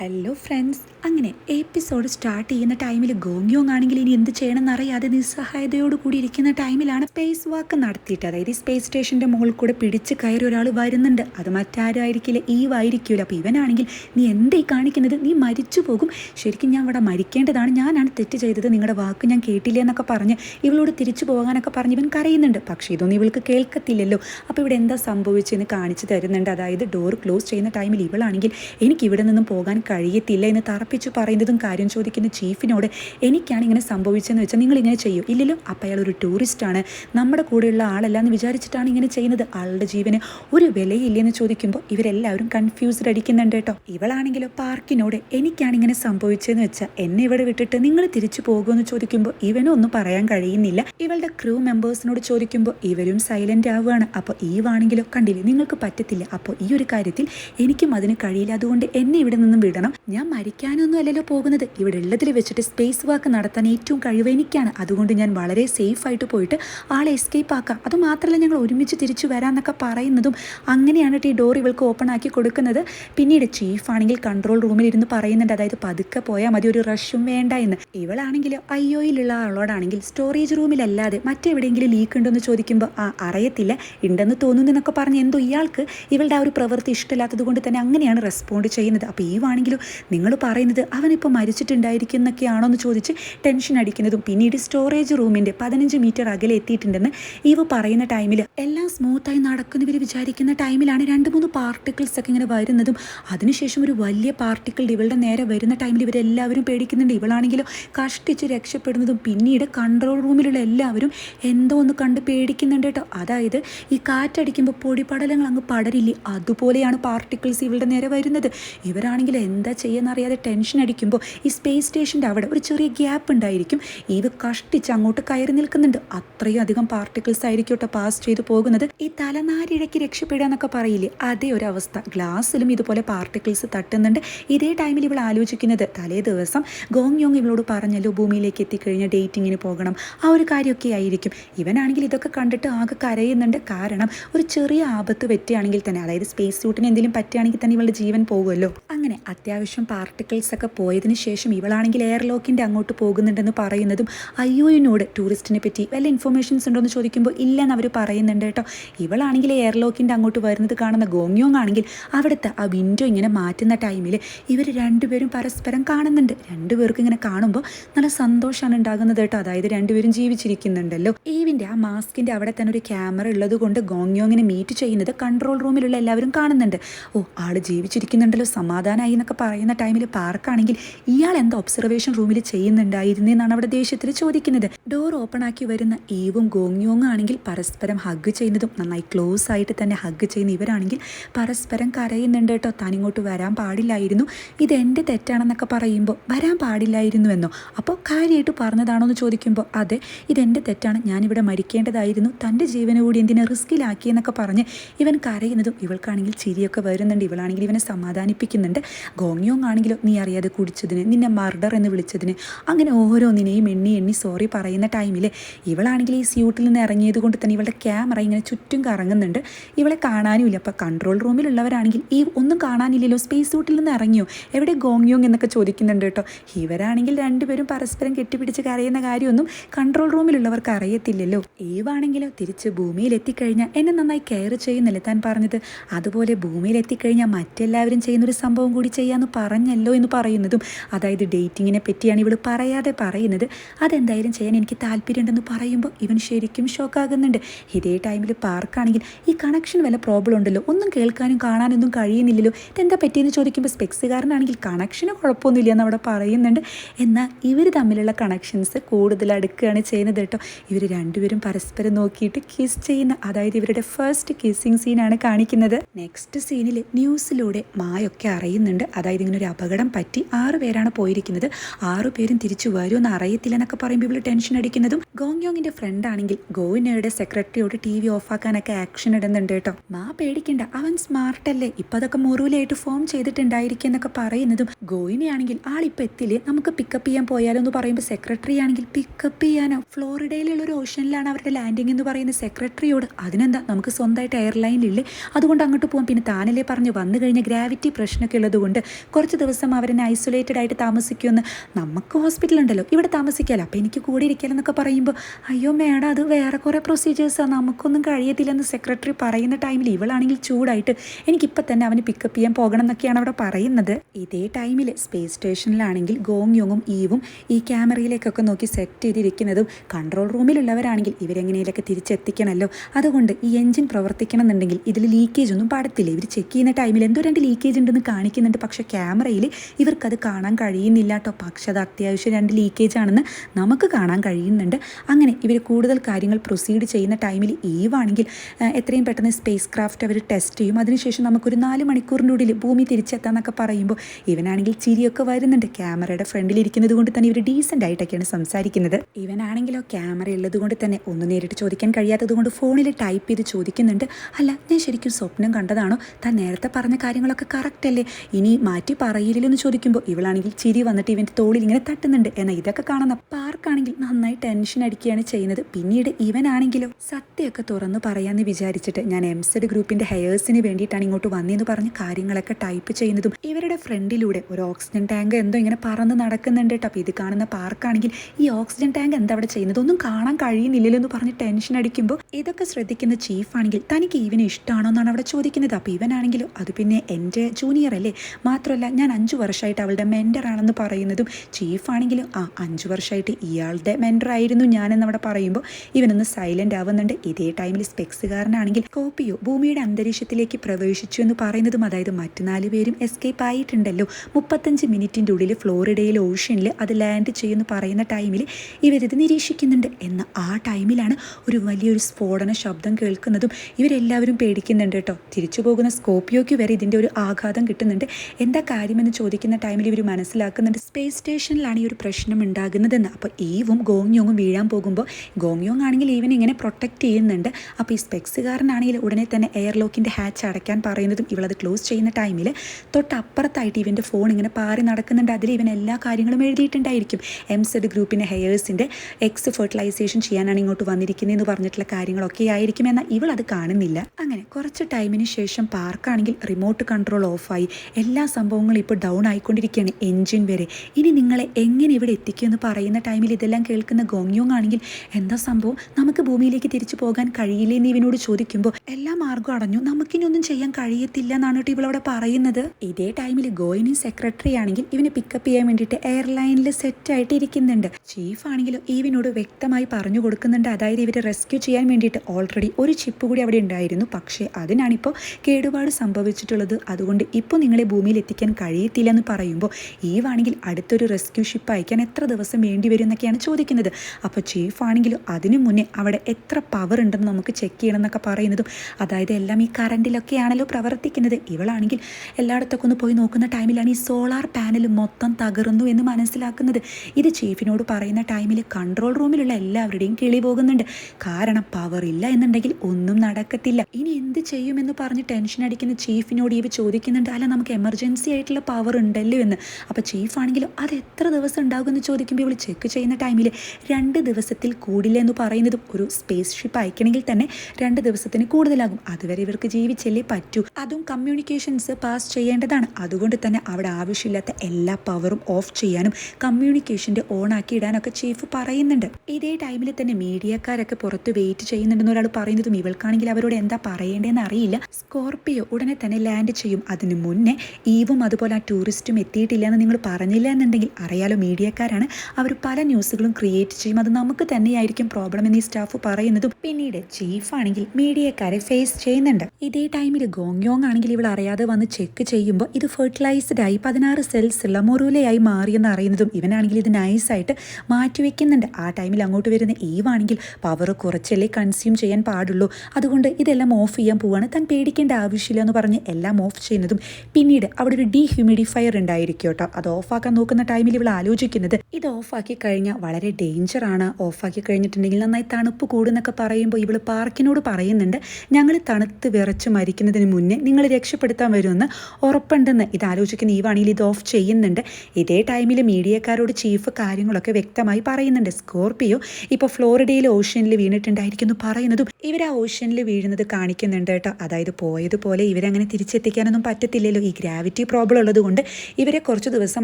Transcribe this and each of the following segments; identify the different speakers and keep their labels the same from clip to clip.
Speaker 1: Hello friends അങ്ങനെ episode start ചെയ്യുന്ന ടൈമിൽ ഗോങ്യോങ് ആണെങ്കിൽ ഇനി എന്ത് ചെയ്യണമെന്ന് അറിയാതെ നിസ്സഹായതയോട് കൂടി ഇരിക്കുന്ന ടൈമിലാണ് സ്പേസ് വാക്ക് നടത്തിയിട്ട്. അതായത് ഈ സ്പേസ് സ്റ്റേഷന്റെ മുകളിൽ കൂടെ പിടിച്ച് കയറി ഒരാൾ വരുന്നുണ്ട്. അത് മറ്റാരായിരിക്കില്ല ഈ ഈവ് ആയിരിക്കില്ല. അപ്പോൾ ഇവനാണെങ്കിൽ നീ എന്തേ കാണിക്കുന്നത്? നീ മരിച്ചു പോകും. ശരിക്കും ഞാൻ ഇവിടെ മരിക്കേണ്ടതാണ്. ഞാനാണ് തെറ്റ് ചെയ്തത്. നിങ്ങളുടെ വാക്ക് ഞാൻ കേട്ടില്ല എന്നൊക്കെ പറഞ്ഞ് ഇവളോട് തിരിച്ചു പോകാനൊക്കെ പറഞ്ഞ് ഇവൻ കരയുന്നുണ്ട്. പക്ഷേ ഇതൊന്നും ഇവൾക്ക് കേൾക്കത്തില്ലല്ലോ. അപ്പോൾ ഇവിടെ എന്താ സംഭവിച്ചെന്ന് കാണിച്ചു തരുന്നുണ്ട്. അതായത് ഡോർ ക്ലോസ് ചെയ്യുന്ന ടൈമിൽ ഇവളാണെങ്കിൽ എനിക്ക് ഇവിടെ നിന്നും പോകാൻ കഴിയത്തില്ല എന്ന് തറപ്പിച്ച് പറയുന്നതും കാര്യം ചോദിക്കുന്ന ചീഫിനോട് എനിക്കാണ് ഇങ്ങനെ സംഭവിച്ചതെന്ന് വെച്ചാൽ നിങ്ങൾ ഇങ്ങനെ ചെയ്യും. ഇല്ലല്ലോ അപ്പം അയാൾ ഒരു ടൂറിസ്റ്റാണ് നമ്മുടെ കൂടെയുള്ള ആളല്ല എന്ന് വിചാരിച്ചിട്ടാണ് ഇങ്ങനെ ചെയ്യുന്നത്. ആളുടെ ജീവന് ഒരു വിലയില്ലെന്ന് ചോദിക്കുമ്പോൾ ഇവരെല്ലാവരും കൺഫ്യൂസ്ഡ് അടിക്കുന്നുണ്ട് കേട്ടോ. ഇവളാണെങ്കിലോ പാർക്കിനോട് എനിക്കാണ് ഇങ്ങനെ സംഭവിച്ചതെന്ന് വെച്ചാൽ എന്നെ ഇവിടെ വിട്ടിട്ട് നിങ്ങൾ തിരിച്ചു പോകുമെന്ന് ചോദിക്കുമ്പോൾ ഇവനൊന്നും പറയാൻ കഴിയുന്നില്ല. ഇവളുടെ ക്രൂ മെമ്പേഴ്സിനോട് ചോദിക്കുമ്പോൾ ഇവരും സൈലന്റ് ആവുകയാണ്. അപ്പോൾ ഈവാണെങ്കിലോ കണ്ടില്ലേ നിങ്ങൾക്ക് പറ്റത്തില്ല. അപ്പോൾ ഈ ഒരു കാര്യത്തിൽ എനിക്കും അതിന് കഴിയില്ല. അതുകൊണ്ട് എന്നെ ഇവിടെ നിന്നും വിടണം ഞാൻ മരിക്കാനൊന്നും അല്ലല്ലോ പോകുന്നത്. ഇവിടെ ഉള്ളതിൽ വെച്ചിട്ട് സ്പേസ് വാക്ക് നടത്താൻ ഏറ്റവും കഴിവ് എനിക്കാണ്. അതുകൊണ്ട് ഞാൻ വളരെ സേഫ് ആയിട്ട് പോയിട്ട് ആളെ എസ്കേപ്പ് ആക്കാം. അത് മാത്രമല്ല ഞങ്ങൾ ഒരുമിച്ച് തിരിച്ചു വരാമെന്നൊക്കെ പറയുന്നതും അങ്ങനെയാണ് ഈ ഡോർ ഇവൾക്ക് ഓപ്പൺ ആക്കി കൊടുക്കുന്നത്. പിന്നീട് ചീഫ് ആണെങ്കിൽ കൺട്രോൾ റൂമിൽ ഇരുന്ന് പറയുന്നുണ്ട്. അതായത് പതുക്കെ പോയാൽ മതി ഒരു റഷും വേണ്ട എന്ന്. ഇവളാണെങ്കിൽ അയ്യോയിലുള്ള ആളോടാണെങ്കിൽ സ്റ്റോറേജ് റൂമിലല്ലാതെ മറ്റെവിടെയെങ്കിലും ലീക്ക് ഉണ്ടോ എന്ന് ചോദിക്കുമ്പോൾ ആ അറിയത്തില്ല. ഉണ്ടെന്ന് തോന്നുന്നു എന്നൊക്കെ പറഞ്ഞ് എന്തോ ഇയാൾക്ക് ഇവളുടെ ആ ഒരു പ്രവൃത്തി ഇഷ്ടമില്ലാത്തത് കൊണ്ട് തന്നെ അങ്ങനെയാണ് റെസ്പോണ്ട് ചെയ്യുന്നത്. അപ്പോൾ ഈ ആണെങ്കിലും നിങ്ങൾ പറയുന്നത് അവനിപ്പോൾ മരിച്ചിട്ടുണ്ടായിരിക്കും എന്നൊക്കെയാണോ എന്ന് ചോദിച്ച് ടെൻഷൻ അടിക്കുന്നതും പിന്നീട് സ്റ്റോറേജ് റൂമിന്റെ പതിനഞ്ച് മീറ്റർ അകലെ എത്തിയിട്ടുണ്ടെന്ന് ഇവ പറയുന്ന ടൈമിൽ എല്ലാം സ്മൂത്തായി നടക്കുന്നവർ വിചാരിക്കുന്ന ടൈമിലാണ് രണ്ട് മൂന്ന് പാർട്ടിക്കിൾസ് ഒക്കെ ഇങ്ങനെ വരുന്നതും. അതിനുശേഷം ഒരു വലിയ പാർട്ടിക്കിൾ ഇവളുടെ നേരെ വരുന്ന ടൈമിൽ ഇവരെല്ലാവരും പേടിക്കുന്നുണ്ട്. ഇവളാണെങ്കിലും കഷ്ടിച്ച് രക്ഷപ്പെടുന്നതും പിന്നീട് കൺട്രോൾ റൂമിലുള്ള എല്ലാവരും എന്തോ ഒന്ന് കണ്ട് പേടിക്കുന്നുണ്ട് കേട്ടോ. അതായത് ഈ കാറ്റടിക്കുമ്പോൾ പൊടിപടലങ്ങൾ അങ്ങ് പടരില്ലേ? അതുപോലെയാണ് പാർട്ടിക്കിൾസ് ഇവളുടെ നേരെ വരുന്നത്. ഇവരാണെങ്കിൽ എന്താ ചെയ്യുന്നറിയാതെ ടെൻഷൻ അടിക്കുമ്പോൾ ഈ സ്പേസ് സ്റ്റേഷന്റെ അവിടെ ഒരു ചെറിയ ഗ്യാപ്പ് ഉണ്ടായിരിക്കും. ഇത് കഷ്ടിച്ച് അങ്ങോട്ട് കയറി നിൽക്കുന്നുണ്ട്. അത്രയും അധികം പാർട്ടിക്കിൾസ് ആയിരിക്കും കേട്ടോ പാസ് ചെയ്തു പോകുന്നത്. ഈ തലനാരിഴയ്ക്ക് രക്ഷപ്പെടുക എന്നൊക്കെ പറയില്ലേ? അതേ ഒരു അവസ്ഥ. ഗ്ലാസ്സിലും ഇതുപോലെ പാർട്ടിക്കിൾസ് തട്ടുന്നുണ്ട്. ഇതേ ടൈമിൽ ഇവൾ ആലോചിക്കുന്നത്. തലേ ദിവസം ഗോങ് യോങ് ഇവളോട് പറഞ്ഞല്ലോ ഭൂമിയിലേക്ക് എത്തിക്കഴിഞ്ഞ ഡേറ്റിങ്ങിന് പോകണം. ആ ഒരു കാര്യമൊക്കെ ആയിരിക്കും. ഇവനാണെങ്കിൽ ഇതൊക്കെ കണ്ടിട്ട് ആകെ കരയുന്നുണ്ട്. കാരണം ഒരു ചെറിയ ആപത്ത് പറ്റുകയാണെങ്കിൽ തന്നെ അതായത് സ്പേസ് സ്യൂട്ടിന് എന്തെങ്കിലും പറ്റുകയാണെങ്കിൽ തന്നെ ഇവളുടെ ജീവൻ പോകുമല്ലോ. അങ്ങനെ അത്യാവശ്യം പാർട്ടിക്കിൾസ് ഒക്കെ പോയതിന് ശേഷം ഇവളാണെങ്കിൽ എയർലോക്കിന്റെ അങ്ങോട്ട് പോകുന്നുണ്ടെന്ന് പറയുന്നതും അയ്യോയിനോട് ടൂറിസ്റ്റിനെ പറ്റി വല്ല ഇൻഫർമേഷൻസ് ഉണ്ടോ എന്ന് ചോദിക്കുമ്പോൾ ഇല്ലെന്ന് അവർ പറയുന്നുണ്ട് കേട്ടോ. ഇവളാണെങ്കിൽ എയർലോക്കിന്റെ അങ്ങോട്ട് വരുന്നത് കാണുന്ന ഗോങ്യോങ് ആണെങ്കിൽ അവിടുത്തെ ആ വിൻഡോ ഇങ്ങനെ മാറ്റുന്ന ടൈമിൽ ഇവർ രണ്ടുപേരും പരസ്പരം കാണുന്നുണ്ട്. രണ്ടുപേർക്കും ഇങ്ങനെ കാണുമ്പോൾ നല്ല സന്തോഷമാണ് ഉണ്ടാകുന്നത് കേട്ടോ. അതായത് രണ്ടുപേരും ജീവിച്ചിരിക്കുന്നുണ്ടല്ലോ. ഈവിന്റെ ആ മാസ്കിന്റെ അവിടെ തന്നെ ഒരു ക്യാമറ ഉള്ളത് കൊണ്ട് ഗോങ്യോങ്ങിനെ മീറ്റ് ചെയ്യുന്നത് കൺട്രോൾ റൂമിലുള്ള എല്ലാവരും കാണുന്നുണ്ട്. ഓ ആൾ ജീവിച്ചിരിക്കുന്നുണ്ടല്ലോ. സമാധാനമായി പറയുന്ന ടൈമിൽ പാർക്കാണെങ്കിൽ ഇയാൾ എന്താ ഒബ്സർവേഷൻ റൂമിൽ ചെയ്യുന്നുണ്ടായിരുന്നെന്നാണ് അവിടെ ദേഷ്യത്തിൽ ചോദിക്കുന്നത്. ഡോർ ഓപ്പൺ ആക്കി വരുന്ന ഈവും ഗോങ്യോങ് ആണെങ്കിൽ പരസ്പരം ഹഗ് ചെയ്യുന്നതും നന്നായി ക്ലോസ് ആയിട്ട് തന്നെ ഹഗ് ചെയ്യുന്ന ഇവരാണെങ്കിൽ പരസ്പരം കരയുന്നുണ്ട് കേട്ടോ. താനിങ്ങോട്ട് വരാൻ പാടില്ലായിരുന്നു. ഇത് എന്റെ തെറ്റാണെന്നൊക്കെ പറയുമ്പോൾ വരാൻ പാടില്ലായിരുന്നു എന്നോ അപ്പോൾ കാര്യമായിട്ട് പറഞ്ഞതാണോ എന്ന് ചോദിക്കുമ്പോൾ അതെ ഇതെന്റെ തെറ്റാണ്. ഞാനിവിടെ മരിക്കേണ്ടതായിരുന്നു. തന്റെ ജീവന് കൂടി എന്തിനെ റിസ്കിലാക്കിയെന്നൊക്കെ പറഞ്ഞ് ഇവൻ കരയുന്നതും ഇവൾക്കാണെങ്കിൽ ചിരിയൊക്കെ വരുന്നുണ്ട്. ഇവളാണെങ്കിൽ ഇവനെ സമാധാനിപ്പിക്കുന്നുണ്ട്. ഗോങ്യോങ് ആണെങ്കിലും നീ അറിയാതെ കുടിച്ചതിന് നിന്നെ മർഡർ എന്ന് വിളിച്ചതിന് അങ്ങനെ ഓരോന്നിനെയും എണ്ണി എണ്ണി സോറി പറയുന്ന ടൈമിൽ ഇവളാണെങ്കിൽ ഈ സ്യൂട്ടിൽ നിന്ന് ഇറങ്ങിയത് കൊണ്ട് തന്നെ ഇവളുടെ ക്യാമറ ഇങ്ങനെ ചുറ്റും കറങ്ങുന്നുണ്ട്. ഇവളെ കാണാനുമില്ല. അപ്പോൾ കൺട്രോൾ റൂമിലുള്ളവരാണെങ്കിൽ ഈ ഒന്നും കാണാനില്ലല്ലോ. സ്പേസ് സ്യൂട്ടിൽ നിന്ന് ഇറങ്ങിയോ? എവിടെ ഗോങ്യോങ് എന്നൊക്കെ ചോദിക്കുന്നുണ്ട് കേട്ടോ. ഇവരാണെങ്കിൽ രണ്ടുപേരും പരസ്പരം കെട്ടിപ്പിടിച്ച് കരയുന്ന കാര്യമൊന്നും കൺട്രോൾ റൂമിലുള്ളവർക്ക് അറിയത്തില്ലല്ലോ. ഈവാണെങ്കിലോ തിരിച്ച് ഭൂമിയിൽ എത്തിക്കഴിഞ്ഞാൽ എന്നെ നന്നായി കെയർ ചെയ്യുന്നില്ല താൻ പറഞ്ഞത്? അതുപോലെ ഭൂമിയിൽ എത്തിക്കഴിഞ്ഞാൽ മറ്റെല്ലാവരും ചെയ്യുന്നൊരു സംഭവം കൂടി ചെയ്യാമെന്ന് പറഞ്ഞല്ലോ എന്ന് പറയുന്നതും അതായത് ഡേറ്റിങ്ങിനെ പറ്റിയാണ് ഇവൾ പറയാതെ പറയുന്നത്. അതെന്തായാലും ചെയ്യാൻ എനിക്ക് താല്പര്യമുണ്ടെന്ന് പറയുമ്പോൾ ഇവൻ ശരിക്കും ഷോക്കാകുന്നുണ്ട്. ഇതേ ടൈമിൽ പാർക്കാണെങ്കിൽ ഈ കണക്ഷൻ വല്ല പ്രോബ്ലം ഉണ്ടല്ലോ? ഒന്നും കേൾക്കാനും കാണാനൊന്നും കഴിയുന്നില്ലല്ലോ. ഇതെന്താ പറ്റിയെന്ന് ചോദിക്കുമ്പോൾ സ്പെക്സുകാരനാണെങ്കിൽ കണക്ഷന് കുഴപ്പമൊന്നുമില്ല എന്ന് അവിടെ പറയുന്നുണ്ട്. എന്നാൽ ഇവർ തമ്മിലുള്ള കണക്ഷൻസ് കൂടുതൽ അടുക്കുകയാണ് ചെയ്യുന്നത് കേട്ടോ. ഇവർ രണ്ടുപേരും പരസ്പരം നോക്കിയിട്ട് കിസ് ചെയ്യുന്ന അതായത് ഇവരുടെ ഫസ്റ്റ് കിസ്സിങ് സീനാണ് കാണിക്കുന്നത്. നെക്സ്റ്റ് സീനിൽ ന്യൂസിലൂടെ മായൊക്കെ അറിയുന്നുണ്ട്. അതായത് ഇങ്ങനെ ഒരു അപകടം പറ്റി ആറ് പേരാണ് പോയിരിക്കുന്നത്. ആറു പേരും തിരിച്ചു വരുമെന്ന് അറിയത്തില്ല എന്നൊക്കെ പറയുമ്പോൾ ഇവൾ ടെൻഷൻ അടിക്കുന്നതും ഗോങ്യോങ്ങിന്റെ ഫ്രണ്ട് ആണെങ്കിൽ ഗോവിനയുടെ സെക്രട്ടറിയോട് ടി വി ഓഫാക്കാനൊക്കെ ആക്ഷൻ ഇടുന്നുണ്ട് കേട്ടോ. മാ പേടിക്കണ്ട അവൻ സ്മാർട്ട് അല്ലേ? ഇപ്പൊ അതൊക്കെ മുറിവിലായിട്ട് ഫോം ചെയ്തിട്ടുണ്ടായിരിക്കും എന്നൊക്കെ പറയുന്നതും ഗോയിനെയാണെങ്കിൽ ആളിപ്പോൾ എത്തില്ലേ? നമുക്ക് പിക്കപ്പ് ചെയ്യാൻ പോയാലോ എന്ന് പറയുമ്പോൾ സെക്രട്ടറി ആണെങ്കിൽ പിക്കപ്പ് ചെയ്യാനോ? ഫ്ലോറിഡയിലുള്ള ഒരു ഓഷനിലാണ് അവരുടെ ലാൻഡിംഗ് എന്ന് പറയുന്ന സെക്രട്ടറിയോട് അതിനെന്താ? നമുക്ക് സ്വന്തമായിട്ട് എയർലൈനിലില്ലേ അതുകൊണ്ട് അങ്ങോട്ട് പോകാം പിന്നെ താനല്ലേ പറഞ്ഞു വന്നു കഴിഞ്ഞ ഗ്രാവിറ്റി പ്രശ്നമൊക്കെ ഉള്ളത് കൊണ്ട് കുറച്ച് ദിവസം അവരെന്നെ ഐസൊലേറ്റഡ് ആയിട്ട് താമസിക്കുമെന്ന് നമുക്ക് ഹോസ്പിറ്റലുണ്ടല്ലോ ഇവിടെ താമസിക്കാമല്ലോ അപ്പോൾ എനിക്ക് കൂടി ഇരിക്കലെന്നൊക്കെ പറയുമ്പോൾ അയ്യോ മേഡം അത് വേറെ കുറേ പ്രൊസീജിയേഴ്സാണ് നമുക്കൊന്നും കഴിയത്തില്ലെന്ന് സെക്രട്ടറി പറയുന്ന ടൈമിൽ ഇവളാണെങ്കിൽ ചൂടായിട്ട് എനിക്കിപ്പോൾ തന്നെ അവന് പിക്കപ്പ് ചെയ്യാൻ പോകണം എന്നൊക്കെയാണ് അവിടെ പറയുന്നത്. ഇതേ ടൈമിൽ സ്പേസ് സ്റ്റേഷനിലാണെങ്കിൽ ഗോങ് യോങ്ങും ഈവും ഈ ക്യാമറയിലേക്കൊക്കെ നോക്കി സെറ്റ് ചെയ്തിരിക്കുന്നതും കൺട്രോൾ റൂമിലുള്ളവരാണെങ്കിൽ ഇവരെങ്ങനെയൊക്കെ തിരിച്ചെത്തിക്കണമല്ലോ അതുകൊണ്ട് ഈ എഞ്ചിൻ പ്രവർത്തിക്കണം എന്നുണ്ടെങ്കിൽ ഇതിൽ ലീക്കേജ് ഒന്നും പാടത്തില്ല. ഇവർ ചെക്ക് ചെയ്യുന്ന ടൈമിൽ എന്തോ രണ്ട് ലീക്കേജ് ഉണ്ടെന്ന് കാണിക്കുന്നുണ്ട്. പക്ഷേ ക്യാമറയിൽ ഇവർക്കത് കാണാൻ കഴിയുന്നില്ല കേട്ടോ. പക്ഷേ അത് അത്യാവശ്യം രണ്ട് ലീക്കേജ് ആണെന്ന് നമുക്ക് കാണാൻ കഴിയുന്നുണ്ട്. അങ്ങനെ ഇവർ കൂടുതൽ കാര്യങ്ങൾ പ്രൊസീഡ് ചെയ്യുന്ന ടൈമിൽ ഈവാണെങ്കിൽ എത്രയും പെട്ടെന്ന് സ്പേസ് ക്രാഫ്റ്റ് അവർ ടെസ്റ്റ് ചെയ്യും. അതിനുശേഷം നമുക്കൊരു നാല് മണിക്കൂറിന്റെ ഉള്ളിൽ ഭൂമി തിരിച്ചെത്താന്നൊക്കെ പറയുമ്പോൾ ഇവനാണെങ്കിൽ ചിരിയൊക്കെ വരുന്നുണ്ട്. ക്യാമറയുടെ ഫ്രണ്ടിൽ ഇരിക്കുന്നത് കൊണ്ട് തന്നെ ഇവർ ഡീസന്റ് ആയിട്ടൊക്കെയാണ് സംസാരിക്കുന്നത്. ഇവനാണെങ്കിലോ ക്യാമറ ഉള്ളത് കൊണ്ട് തന്നെ ഒന്ന് നേരിട്ട് ചോദിക്കാൻ കഴിയാത്തത് കൊണ്ട് ഫോണിൽ ടൈപ്പ് ചെയ്ത് ചോദിക്കുന്നുണ്ട്. അല്ല ഞാൻ ശരിക്കും സ്വപ്നം കണ്ടതാണോ? താൻ നേരത്തെ പറഞ്ഞ കാര്യങ്ങളൊക്കെ കറക്റ്റ് അല്ലേ? ഇനി മാറ്റി പറയില്ലെന്ന് ചോദിക്കുമ്പോൾ ഇവളാണെങ്കിൽ ചിരി വന്നിട്ട് ഇവന്റെ തോളിൽ ഇങ്ങനെ തട്ടുന്നുണ്ട്. എന്നാൽ ഇതൊക്കെ കാണുന്ന പാർക്കാണെങ്കിൽ നന്നായി ടെൻഷൻ അടിക്കുകയാണ് ചെയ്യുന്നത്. പിന്നീട് ഇവനാണെങ്കിലോ? സത്യമൊക്കെ തുറന്നു പറയാമെന്ന് വിചാരിച്ചിട്ട് ഞാൻ എം സെഡ് ഗ്രൂപ്പിന്റെ ഹെയേഴ്സിന് വേണ്ടിയിട്ടാണ് ഇങ്ങോട്ട് വന്നതെന്ന് പറഞ്ഞ് കാര്യങ്ങളൊക്കെ ടൈപ്പ് ചെയ്യുന്നതും ഇവരുടെ ഫ്രണ്ടിലൂടെ ഒരു ഓക്സിജൻ ടാങ്ക് എന്തോ ഇങ്ങനെ പറന്ന് നടക്കുന്നുണ്ട് കേട്ടോ. അപ്പോൾ ഇത് കാണുന്ന പാർക്കാണെങ്കിൽ ഈ ഓക്സിജൻ ടാങ്ക് എന്താ അവിടെ ചെയ്യുന്നത്? ഒന്നും കാണാൻ കഴിയുന്നില്ലല്ലോ എന്ന് പറഞ്ഞ് ടെൻഷൻ അടിക്കുമ്പോൾ ഇതൊക്കെ ശ്രദ്ധിക്കുന്ന ചീഫ് ആണെങ്കിൽ തനിക്ക് ഇവനെ ഇഷ്ടമാണോ എന്നാണ് അവിടെ ചോദിക്കുന്നത്. അപ്പോൾ ഇവനാണെങ്കിലും? അത് പിന്നെ എന്റെ ജൂനിയർ അല്ലേ മാത്രമല്ല ഞാൻ അഞ്ച് വർഷമായിട്ട് അവളുടെ മെന്ററാണെന്ന് പറയുന്നതും ചീഫ് ആണെങ്കിലും ആ അഞ്ച് വർഷമായിട്ട് ഇയാളുടെ മെന്ററായിരുന്നു ഞാനെന്ന് അവിടെ പറയുമ്പോൾ ഇവനൊന്ന് സൈലന്റ് ആവുന്നുണ്ട്. ഇതേ ടൈമിൽ സ്പെക്സുകാരനാണെങ്കിൽ കോപ്പിയോ ഭൂമിയുടെ അന്തരീക്ഷത്തിലേക്ക് പ്രവേശിച്ചു എന്ന് പറയുന്നതും അതായത് മറ്റു നാല് പേരും എസ്കേപ്പ് ആയിട്ടുണ്ടല്ലോ. മുപ്പത്തഞ്ച് മിനിറ്റിന്റെ ഉള്ളിൽ ഫ്ലോറിഡയിൽ ഓഷ്യനിൽ അത് ലാൻഡ് ചെയ്യുമെന്ന് പറയുന്ന ടൈമിൽ ഇവരിത് നിരീക്ഷിക്കുന്നുണ്ട്. എന്ന ആ ടൈമിലാണ് ഒരു വലിയൊരു സ്ഫോടന ശബ്ദം കേൾക്കുന്നതും ഇവരെല്ലാവരും പേടിക്കുന്നുണ്ട് കേട്ടോ. തിരിച്ചു പോകുന്ന സ്കോപ്പിയോയ്ക്ക് വരെ ഇതിന്റെ ഒരു ആഘാതം കിട്ടുന്നുണ്ട്. എന്താ കാര്യമെന്ന് ചോദിക്കുന്ന ടൈമിൽ ഇവർ മനസ്സിലാക്കുന്നുണ്ട്. സ്പേസ് സ്റ്റേഷനിലാണ് ഈ ഒരു പ്രശ്നം ഉണ്ടാകുന്നതെന്ന്. അപ്പോൾ ഈവും ഗോങ്യോങ്ങും വീഴാൻ പോകുമ്പോൾ ഗോങ്യോങ് ആണെങ്കിൽ ഈവനെ ഇങ്ങനെ പ്രൊട്ടക്റ്റ് ചെയ്യുന്നുണ്ട്. അപ്പോൾ ഈ സ്പെക്സുകാരനാണെങ്കിൽ ഉടനെ തന്നെ എയർ എയർലോക്കിന്റെ ഹാച്ച് അടയ്ക്കാൻ പറയുന്നതും ഇവളത് ക്ലോസ് ചെയ്യുന്ന ടൈമിൽ തൊട്ടപ്പുറത്തായിട്ട് ഇവന്റെ ഫോൺ ഇങ്ങനെ പാറി നടക്കുന്നുണ്ട്. അതിൽ ഇവൻ എല്ലാ കാര്യങ്ങളും എഴുതിയിട്ടുണ്ടായിരിക്കും. എം സെഡ് ഗ്രൂപ്പിന്റെ ഹെയേഴ്സിന്റെ എക്സ് ഫെർട്ടിലൈസേഷൻ ചെയ്യാനാണ് ഇങ്ങോട്ട് വന്നിരിക്കുന്നത് എന്ന് പറഞ്ഞിട്ടുള്ള കാര്യങ്ങളൊക്കെ ആയിരിക്കും. എന്നാൽ ഇവൾ അത് കാണുന്നില്ല. അങ്ങനെ കുറച്ച് ടൈമിന് ശേഷം പാർക്കാണെങ്കിൽ റിമോട്ട് കൺട്രോൾ ഓഫായി എല്ലാ സംഭവങ്ങളും ഇപ്പോൾ ഡൗൺ ആയിക്കൊണ്ടിരിക്കുകയാണ്. എൻജിൻ വരെ. ഇനി നിങ്ങളെ എങ്ങനെ ഇവിടെ എത്തിക്കുമെന്ന് പറയുന്ന ടൈമിൽ ഇതെല്ലാം കേൾക്കുന്ന ഗോങ്യോങ് ആണെങ്കിൽ എന്താ സംഭവം? നമുക്ക് ഭൂമിയിലേക്ക് തിരിച്ചു പോകാൻ കഴിയില്ലേ എന്ന് ഇവനോട് ചോദിക്കുമ്പോൾ എല്ലാ മാർഗവും അടഞ്ഞു. നമുക്കിനി ഒന്നും ചെയ്യാൻ കഴിയത്തില്ല എന്നാണ് കേട്ടോ ഇവളവിടെ പറയുന്നത്. ഇതേ ടൈമിൽ ഗോയിനി സെക്രട്ടറി ആണെങ്കിൽ ഇവനെ പിക്കപ്പ് ചെയ്യാൻ വേണ്ടിയിട്ട് എയർലൈനിൽ സെറ്റ് ആയിട്ട് ഇരിക്കുന്നുണ്ട്. ചീഫ് ആണെങ്കിലും ഇവനോട് വ്യക്തമായി പറഞ്ഞു കൊടുക്കുന്നുണ്ട്. അതായത് ഇവരെ റെസ്ക്യൂ ചെയ്യാൻ വേണ്ടിയിട്ട് ഓൾറെഡി ഒരു ചിപ്പ് കൂടി അവിടെ ഉണ്ടായിരുന്നു. പക്ഷേ അതിനാണിപ്പോൾ കേടുപാട് സംഭവിച്ചിട്ടുള്ളത്. അതുകൊണ്ട് ഇപ്പോൾ നിങ്ങളെ ഭൂമിയിൽ എത്തിക്കാൻ കഴിയത്തില്ല എന്ന് പറയുമ്പോൾ ഈവാണെങ്കിൽ അടുത്തൊരു റെസ്ക്യൂ ഷിപ്പ് അയക്കാൻ എത്ര ദിവസം വേണ്ടി വരും എന്നൊക്കെയാണ് ചോദിക്കുന്നത്. അപ്പോൾ ചീഫ് ആണെങ്കിലും അതിനു മുന്നേ അവിടെ എത്ര പവർ ഉണ്ടെന്ന് നമുക്ക് ചെക്ക് ചെയ്യണം എന്നൊക്കെ പറയുന്നതും അതായത് എല്ലാം ഈ കറണ്ടിലൊക്കെയാണല്ലോ പ്രവർത്തിക്കുന്നത്. ഇവളാണെങ്കിൽ എല്ലായിടത്തൊക്കെ ഒന്ന് പോയി നോക്കുന്ന ടൈമിലാണ് ഈ സോളാർ പാനൽ മൊത്തം തകർന്നു എന്ന് മനസ്സിലാക്കുന്നത്. ഇത് ചീഫിനോട് പറയുന്ന ടൈമിൽ കൺട്രോൾ റൂമിലുള്ള എല്ലാവരുടെയും കിളി പോകുന്നുണ്ട്. കാരണം പവർ ഇല്ല എന്നുണ്ടെങ്കിൽ ഒന്നും നടക്കത്തില്ല. ഇനി എന്ത് ചെയ്യുമെന്ന് പറഞ്ഞ് ടെൻഷൻ അടിക്കുന്ന ചീഫിനോട് ഇവ ചോദിക്കുന്നുണ്ട്. അല്ല നമുക്ക് എമർജൻസി ആയിട്ടുള്ള പവർ ഉണ്ടല്ലോ എന്ന്. അപ്പോൾ ചീഫ് ആണെങ്കിലും അത് എത്ര ദിവസം ഉണ്ടാകുമെന്ന് ചോദിക്കുമ്പോൾ ഇവൾ ചെക്ക് ചെയ്യുന്ന ടൈമിൽ രണ്ട് ദിവസത്തിൽ കൂടില്ല എന്ന് പറയുന്നതും ഒരു സ്പേസ് ഷിപ്പ് അയക്കണമെങ്കിൽ തന്നെ രണ്ട് ദിവസത്തിന് കൂടുതലാകും. അതുവരെ ഇവർക്ക് ജീവിച്ചല്ലേ പറ്റൂ. അതും കമ്മ്യൂണിക്കേഷൻസ് പാസ് ചെയ്യേണ്ടതാണ്. അതുകൊണ്ട് തന്നെ അവിടെ ആവശ്യമില്ലാത്ത എല്ലാ പവറും ഓഫ് ചെയ്യാനും കമ്മ്യൂണിക്കേഷന്റെ ഓൺ ആക്കി ഇടാനൊക്കെ ചീഫ് പറയുന്നുണ്ട്. ഇതേ ടൈമിൽ തന്നെ മീഡിയക്കാരൊക്കെ പുറത്ത് വെയിറ്റ് ചെയ്യുന്നുണ്ടെന്ന് ഒരാൾ പറയുന്നതും ഇവൾക്കാണെങ്കിൽ അവരോട് എന്താ പറയേണ്ടതെന്ന് അറിയില്ല. സ്കോർപിയോ ഉടനെ തന്നെ ലാൻഡ് ചെയ്യും. അതിനു മുന്നേ ഈവും അതുപോലെ ആ ടൂറിസ്റ്റും എത്തിയിട്ടില്ല എന്ന് നിങ്ങൾ പറഞ്ഞില്ല എന്നുണ്ടെങ്കിൽ അറിയാലോ മീഡിയക്കാരാണ്. അവർ പല ന്യൂസുകളും ക്രിയേറ്റ് ചെയ്യും. അത് നമുക്ക് തന്നെയായിരിക്കും പ്രോബ്ലം എന്ന് ഈ സ്റ്റാഫ് പറയുന്നതും. പിന്നീട് ചീഫ് ആണെങ്കിൽ മീഡിയക്കാരെ ഫേസ് ചെയ്യുന്നുണ്ട്. ഇതേ ടൈമിൽ ഗോങ്യോങ് ആണെങ്കിൽ ഇവൾ അറിയാതെ വന്ന് ചെക്ക് ചെയ്യുമ്പോൾ ഇത് ഫെർട്ടിലൈസ്ഡ് ആയി പതിനാറ് സെൽസ് ഉള്ള മുറൂലയായി മാറിയെന്ന് അറിയുന്നതും ഇവനാണെങ്കിൽ ഇത് നൈസായിട്ട് മാറ്റിവെക്കുന്നുണ്ട്. ആ ടൈമിൽ അങ്ങോട്ട് വരുന്ന ഈവാണെങ്കിൽ പവർ കുറച്ചല്ലേ കൺസ്യൂം ചെയ്യാൻ പാടുള്ളൂ. അതുകൊണ്ട് ഇതെല്ലാം ഓഫ് ചെയ്യാൻ പോവാണ്. താൻ പേടിക്കേണ്ട ആവശ്യമില്ല എന്ന് പറഞ്ഞ് എല്ലാം ഓഫ് ചെയ്യുന്നതും പിന്നീട് അവിടെ ഒരു ഡീഹ്യൂമിഡിഫയർ ഉണ്ടായിരിക്കും കേട്ടോ അത് ഓഫാക്കാൻ നോക്കുന്ന ടൈമിൽ ഇവൾ ആലോചിക്കുന്നത് ഇത് ഓഫാക്കി കഴിഞ്ഞാൽ വളരെ ഡേഞ്ചർ ആണ്. ഓഫാക്കി കഴിഞ്ഞിട്ടുണ്ടെങ്കിൽ നന്നായി തണുപ്പ് കൂടുന്നൊക്കെ പറയുമ്പോൾ ഇവൾ പാർക്കിനോട് പറയുന്നുണ്ട് ഞങ്ങൾ തണുത്ത് വിറച്ച് മരിക്കുന്നതിന് മുന്നേ നിങ്ങൾ രക്ഷപ്പെടുത്താൻ വരുമെന്ന് ഉറപ്പുണ്ടെന്ന് ഇത് ആലോചിക്കുന്ന ഈവാണെങ്കിൽ ഇത് ഓഫ് ചെയ്യുന്നുണ്ട്. ഇതേ ടൈമിൽ മീഡിയക്കാരോട് ചീഫ് കാര്യങ്ങളൊക്കെ വ്യക്തമായി പറയുന്നുണ്ട്. സ്കോർപിയോ ഇപ്പോൾ ഫ്ലോറിഡയിൽ ഓഷ്യനിൽ വീണിട്ടുണ്ടായിരിക്കുന്നു പറയുന്നതും ഇവർ ആ ഓഷ്യനിൽ വീഴുന്നത് കാണിക്കുന്നുണ്ട് കേട്ടോ അതായത് പോയതുപോലെ ഇവരങ്ങനെ തിരിച്ചെത്തിക്കാനൊന്നും പറ്റത്തില്ലല്ലോ. ഈ ഗ്രാവിറ്റി ഗ്രാവിറ്റി പ്രോബ്ലം ഉള്ളതുകൊണ്ട് ഇവരെ കുറച്ച് ദിവസം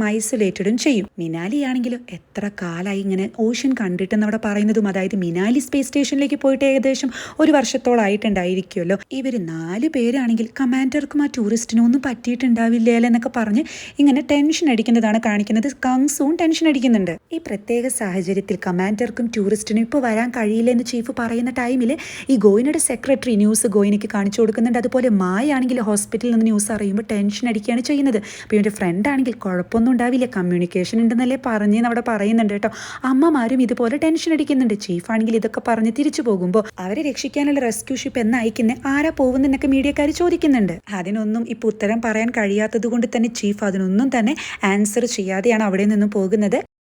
Speaker 1: ഐസൊലേറ്റഡും ചെയ്യും. മിനാലി ആണെങ്കിലും എത്ര കാലമായി ഇങ്ങനെ ഓഷ്യൻ കണ്ടിട്ടെന്ന് അവിടെ പറയുന്നതും അതായത് മിനാലി സ്പേസ് സ്റ്റേഷനിലേക്ക് പോയിട്ട് ഏകദേശം ഒരു വർഷത്തോളായിട്ടുണ്ടായിരിക്കുമല്ലോ. ഇവർ നാല് പേരാണെങ്കിൽ കമാൻഡർക്കും ആ ടൂറിസ്റ്റിനും ഒന്നും പറ്റിയിട്ടുണ്ടാവില്ല എന്നൊക്കെ പറഞ്ഞ് ഇങ്ങനെ ടെൻഷൻ അടിക്കുന്നതാണ് കാണിക്കുന്നത്. കങ്സൂൺ ടെൻഷൻ അടിക്കുന്നുണ്ട്. ഈ പ്രത്യേക സാഹചര്യത്തിൽ കമാൻഡർക്കും ടൂറിസ്റ്റിനും ഇപ്പോൾ വരാൻ കഴിയില്ല എന്ന് ചീഫ് പറയുന്ന ടൈമിൽ ഈ ഗോയിനയുടെ സെക്രട്ടറി ന്യൂസ് ഗോയിനയ്ക്ക് കാണിച്ചു കൊടുക്കുന്നുണ്ട്. അതുപോലെ മായ ആണെങ്കിൽ ഹോസ്പിറ്റലിൽ നിന്ന് ന്യൂസ് അറിയുമ്പോൾ ടെൻഷൻ അടിക്കുകയാണ് ചെയ്യുന്നത്. അപ്പോൾ ഇവന്റെ ഫ്രണ്ട് ആണെങ്കിൽ കുഴപ്പമൊന്നും ഉണ്ടാവില്ല. കമ്മ്യൂണിക്കേഷൻ ഉണ്ടെന്നല്ലേ പറഞ്ഞെന്ന് അവിടെ പറയുന്നുണ്ട് കേട്ടോ. അമ്മമാരും ഇതുപോലെ ടെൻഷൻ അടിക്കുന്നുണ്ട്. ചീഫ് ആണെങ്കിൽ ഇതൊക്കെ പറഞ്ഞ് തിരിച്ചു പോകുമ്പോൾ അവരെ രക്ഷിക്കാനുള്ള റെസ്ക്യൂ ഷിപ്പ് എന്ന് അയക്കുന്നത് ആരാ പോകുന്നതെന്നൊക്കെ മീഡിയക്കാർ ചോദിക്കുന്നുണ്ട്. അതിനൊന്നും ഇപ്പോൾ ഉത്തരം പറയാൻ കഴിയാത്തത് കൊണ്ട് തന്നെ ചീഫ് അതിനൊന്നും തന്നെ ആൻസർ ചെയ്യാതെയാണ് അവിടെ നിന്നും പോകുന്നത്.